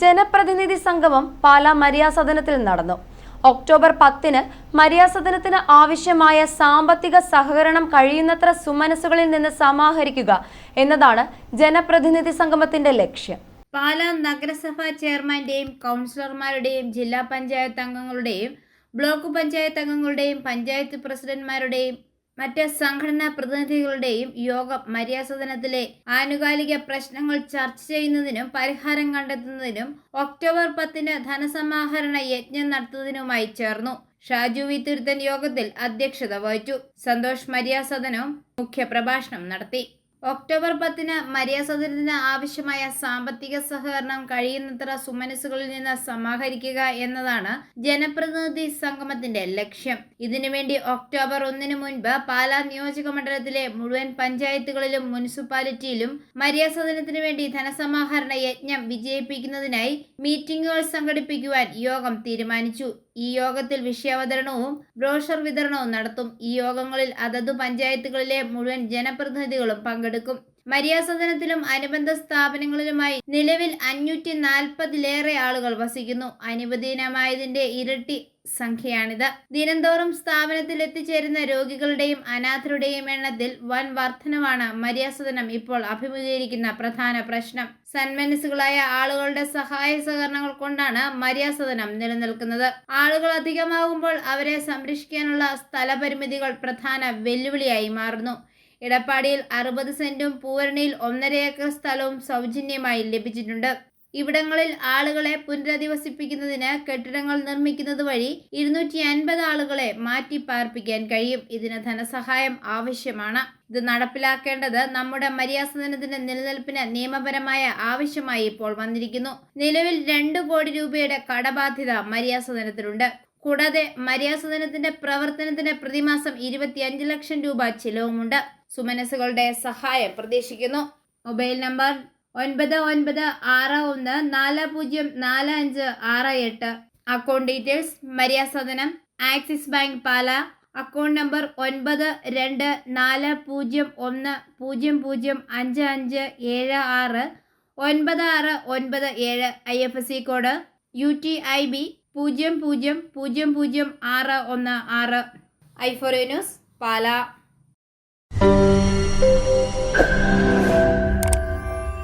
ജനപ്രതിനിധി സംഗമം പാലാ മരിയാസദനത്തിൽ നടന്നു. ഒക്ടോബർ പത്തിന് മര്യാസദനത്തിന് ആവശ്യമായ സാമ്പത്തിക സഹകരണം കഴിയുന്നത്ര സുമനസുകളിൽ നിന്ന് സമാഹരിക്കുക എന്നതാണ് ജനപ്രതിനിധി സംഗമത്തിന്റെ ലക്ഷ്യം. പാലാ നഗരസഭാ ചെയർമാന്റെയും കൗൺസിലർമാരുടെയും ജില്ലാ പഞ്ചായത്ത് അംഗങ്ങളുടെയും ബ്ലോക്ക് പഞ്ചായത്ത് അംഗങ്ങളുടെയും പഞ്ചായത്ത് പ്രസിഡന്റ്മാരുടെയും മറ്റ് സംഘടനാ പ്രതിനിധികളുടെയും യോഗം മര്യാസദനത്തിലെ ആനുകാലിക പ്രശ്നങ്ങൾ ചർച്ച ചെയ്യുന്നതിനും പരിഹാരം കണ്ടെത്തുന്നതിനും ഒക്ടോബർ പത്തിന് ധനസമാഹരണ യജ്ഞം നടത്തുന്നതിനുമായി ചേർന്നു. ഷാജു വി. തിരുത്തൻ യോഗത്തിൽ അധ്യക്ഷത വഹിച്ചു. സന്തോഷ് മര്യാസദനവും മുഖ്യപ്രഭാഷണം നടത്തി. ഒക്ടോബർ പത്തിന് മരിയ സദനത്തിന് ആവശ്യമായ സാമ്പത്തിക സഹകരണം കഴിയുന്നത്ര സുമനസുകളിൽ നിന്ന് സമാഹരിക്കുക എന്നതാണ് ജനപ്രതിനിധി സംഗമത്തിന്റെ ലക്ഷ്യം. ഇതിനുവേണ്ടി ഒക്ടോബർ ഒന്നിന് മുൻപ് പാലാ നിയോജക മണ്ഡലത്തിലെ മുഴുവൻ പഞ്ചായത്തുകളിലും മുനിസിപ്പാലിറ്റിയിലും മരിയ സദനത്തിനു വേണ്ടി ധനസമാഹരണ യജ്ഞം വിജയിപ്പിക്കുന്നതിനായി മീറ്റിംഗുകൾ സംഘടിപ്പിക്കുവാൻ യോഗം തീരുമാനിച്ചു. ഈ യോഗത്തിൽ വിഷയാവതരണവും ബ്രോഷർ വിതരണവും നടത്തും. ഈ യോഗങ്ങളിൽ അതത് പഞ്ചായത്തുകളിലെ മുഴുവൻ ജനപ്രതിനിധികളും പങ്കെടുക്കും. മര്യാസദനത്തിലും അനുബന്ധ സ്ഥാപനങ്ങളിലുമായി നിലവിൽ അഞ്ഞൂറ്റി നാൽപ്പതിലേറെ ആളുകൾ വസിക്കുന്നു. അനുവദീനമായതിന്റെ ഇരട്ടി സംഖ്യയാണിത്. ദിനംതോറും സ്ഥാപനത്തിൽ എത്തിച്ചേരുന്ന രോഗികളുടെയും അനാഥരുടെയും എണ്ണത്തിൽ വൻ വർധനവാണ് മര്യാസദനം ഇപ്പോൾ അഭിമുഖീകരിക്കുന്ന പ്രധാന പ്രശ്നം. സന്മനസ്സുകളായ ആളുകളുടെ സഹായ സഹകരണങ്ങൾ കൊണ്ടാണ് മര്യാസദനം നിലനിൽക്കുന്നത്. ആളുകൾ അധികമാകുമ്പോൾ അവരെ സംരക്ഷിക്കാനുള്ള സ്ഥലപരിമിതികൾ പ്രധാന വെല്ലുവിളിയായി മാറുന്നു. ഇടപ്പാടിയിൽ അറുപത് സെന്റും പൂവരണിയിൽ ഒന്നര ഏക്കർ സ്ഥലവും സൗജന്യമായി ലഭിച്ചിട്ടുണ്ട്. ഇവിടങ്ങളിൽ ആളുകളെ പുനരധിവസിപ്പിക്കുന്നതിന് കെട്ടിടങ്ങൾ നിർമ്മിക്കുന്നത് വഴി ഇരുന്നൂറ്റി അൻപത് ആളുകളെ മാറ്റി പാർപ്പിക്കാൻ കഴിയും. ഇതിന് ധനസഹായം ആവശ്യമാണ്. ഇത് നടപ്പിലാക്കേണ്ടത് നമ്മുടെ മര്യാസദനത്തിന്റെ നിലനിൽപ്പിന് നിയമപരമായ ആവശ്യമായി ഇപ്പോൾ വന്നിരിക്കുന്നു. നിലവിൽ രണ്ട് കോടി രൂപയുടെ കടബാധ്യത മര്യാസദനത്തിലുണ്ട് കൂടാതെ മര്യാസദനത്തിന്റെ പ്രവർത്തനത്തിന് പ്രതിമാസം ഇരുപത്തിയഞ്ച് ലക്ഷം രൂപ ചിലവുമുണ്ട്. സുമനസുകളുടെ സഹായം പ്രതീക്ഷിക്കുന്നു. മൊബൈൽ നമ്പർ ഒൻപത് ഒൻപത് ആറ് ഒന്ന് നാല് പൂജ്യം നാല് അഞ്ച് ആറ് എട്ട്. Account details Maryasadanam Axis Bank Pala account number ഒൻപത് രണ്ട് നാല് പൂജ്യം ഒന്ന് പൂജ്യം പൂജ്യം അഞ്ച് അഞ്ച് ഏഴ് ആറ് ഒൻപത് ആറ് ഒൻപത് ഏഴ്. I F S C code U T I B പൂജ്യം പൂജ്യം പൂജ്യം പൂജ്യം ആറ് ഒന്ന് ആറ്. I four news Pala.